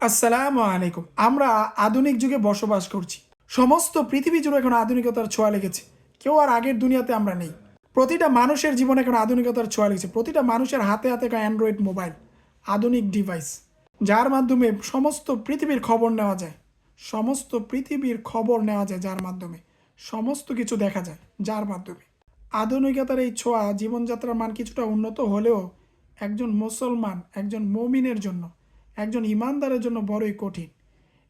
আসসালামু আলাইকুম। আমরা আধুনিক যুগে বসবাস করছি। সমস্ত পৃথিবী জুড়ে এখন আধুনিকতার ছোঁয়া লেগেছে। কেউ আর আগের দুনিয়াতে আমরা নেই। প্রতিটা মানুষের জীবনে এখন আধুনিকতার ছোঁয়া লেগেছে। প্রতিটা মানুষের হাতে হাতে এখন অ্যান্ড্রয়েড মোবাইল আধুনিক ডিভাইস যার মাধ্যমে সমস্ত পৃথিবীর খবর নেওয়া যায়। সমস্ত পৃথিবীর খবর নেওয়া যায় যার মাধ্যমে। সমস্ত কিছু দেখা যায় যার মাধ্যমে। আধুনিকতার এই ছোঁয়া জীবনযাত্রার মান কিছুটা উন্নত হলেও একজন মুসলমান, একজন মমিনের জন্য একজন ইমানদারের জন্য বড়ই কঠিন।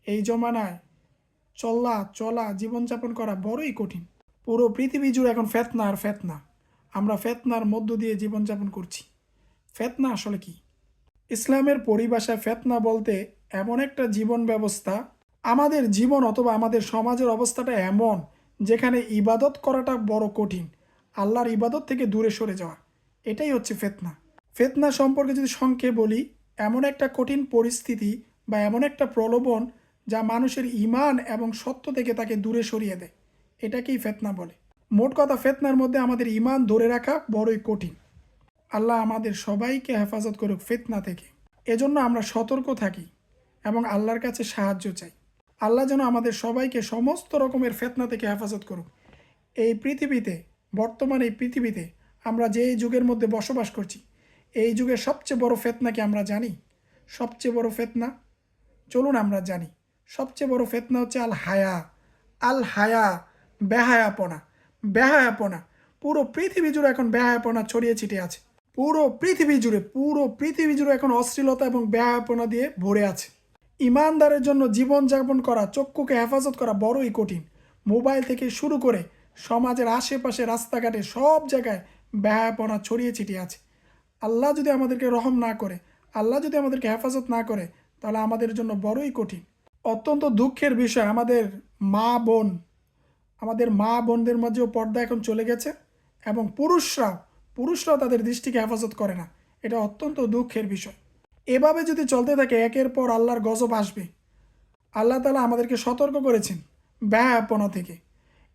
এই জমানায় চল্লা চলা, জীবনযাপন করা বড়ই কঠিন। পুরো পৃথিবী জুড়ে এখন ফেতনা আর ফেতনা। আমরা ফেতনার মধ্য দিয়ে জীবনযাপন করছি। ফেতনা আসলে কি? ইসলামের পরিভাষায় ফেতনা বলতে এমন একটা জীবন ব্যবস্থা, আমাদের জীবন অথবা আমাদের সমাজের অবস্থাটা এমন, যেখানে ইবাদত করাটা বড় কঠিন, আল্লাহর ইবাদত থেকে দূরে সরে যাওয়া। এটাই হচ্ছে ফেতনা। ফেতনা সম্পর্কে যদি সংক্ষেপে বলি এমন একটা কঠিন পরিস্থিতি বা এমন একটা প্রলোভন যা মানুষের ইমান এবং সত্য থেকে তাকে দূরে সরিয়ে দেয়। এটাকেই ফেতনা বলে। মোট কথা, ফেতনার মধ্যে আমাদের ইমান ধরে রাখা বড়ই কঠিন। আল্লাহ আমাদের সবাইকে হেফাজত করুক ফিতনা থেকে। এজন্য আমরা সতর্ক থাকি এবং আল্লাহর কাছে সাহায্য চাই। আল্লাহ যেন আমাদের সবাইকে সমস্ত রকমের ফেতনা থেকে হেফাজত করুক। এই পৃথিবীতে, বর্তমান এই পৃথিবীতে আমরা যে যুগের মধ্যে বসবাস করছি এই যুগের সবচেয়ে বড় ফেতনা কি আমরা জানি? সবচেয়ে বড় ফেতনা? চলুন আমরা জানি। সবচেয়ে বড় ফেতনা হচ্ছে আল হায়া আল হায়া বেহায়াপনা। বেহায়াপনা। পুরো পৃথিবী জুড়ে এখন বেহায়াপনা ছড়িয়ে ছিটিয়ে আছে। পুরো পৃথিবী জুড়ে, পুরো পৃথিবী জুড়ে এখন অশ্লীলতা এবং বেহায়াপনা দিয়ে ভরে আছে। ইমানদারের জন্য জীবনযাপন করা, চক্ষুকে হেফাজত করা বড়ই কঠিন। মোবাইল থেকে শুরু করে সমাজের আশেপাশে রাস্তাঘাটে সব জায়গায় বেহায়াপনা ছড়িয়ে ছিটিয়ে আছে। আল্লাহ যদি আমাদেরকে রহম না করে, আল্লাহ যদি আমাদেরকে হেফাজত না করে, তাহলে আমাদের জন্য বড়ই কঠিন। অত্যন্ত দুঃখের বিষয়, আমাদের মা বোন, আমাদের মা বোনদের মধ্যেও পর্দা এখন চলে গেছে এবং পুরুষরাও পুরুষরাও তাদের দৃষ্টিকে হেফাজত করে না। এটা অত্যন্ত দুঃখের বিষয়। এভাবে যদি চলতে থাকে, একের পর আল্লাহর গজব আসবে। আল্লাহ তালা আমাদেরকে সতর্ক করেছেন ব্যয়াপনা থেকে।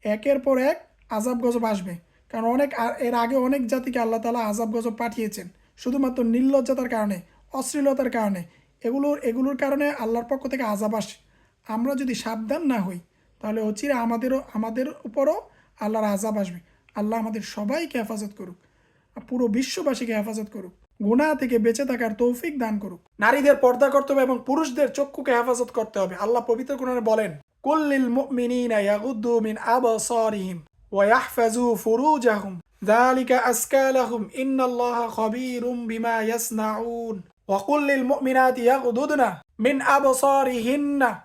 একের পর এক আজাব গজব আসবে। কারণ অনেক এর আগে অনেক জাতিকে আল্লাহ তালা আজাব গজব পাঠিয়েছেন। শুধুমাত্র নির্লজ্জতার কারণে, অশ্লীলতার কারণে। এগুলোর এগুলোর কারণে আল্লাহর পক্ষ থেকে আজাব আসে। আমরা যদি সাবধান না হই, তাহলে অচিরে আমাদেরও, আমাদের উপরও আল্লাহর আজাব আসবে। আল্লাহ আমাদের সবাইকে হেফাজত করুক পুরো বিশ্ববাসীকে হেফাজত করুক। গুনাহ থেকে বেঁচে থাকার তৌফিক দান করুক। নারীদের পর্দা করতে হবে এবং পুরুষদের চক্ষুকে হেফাজত করতে হবে। আল্লাহ পবিত্র কোরআনে বলেন কুল্লিল মুমিনিনা ইয়াগুদ্দু মিন আবসারিহিম। ويحفظوا فروجهم. ذلك أزكى لهم. إن الله خبير بما يصنعون. وقل للمؤمنات يغضضن من أبصارهن.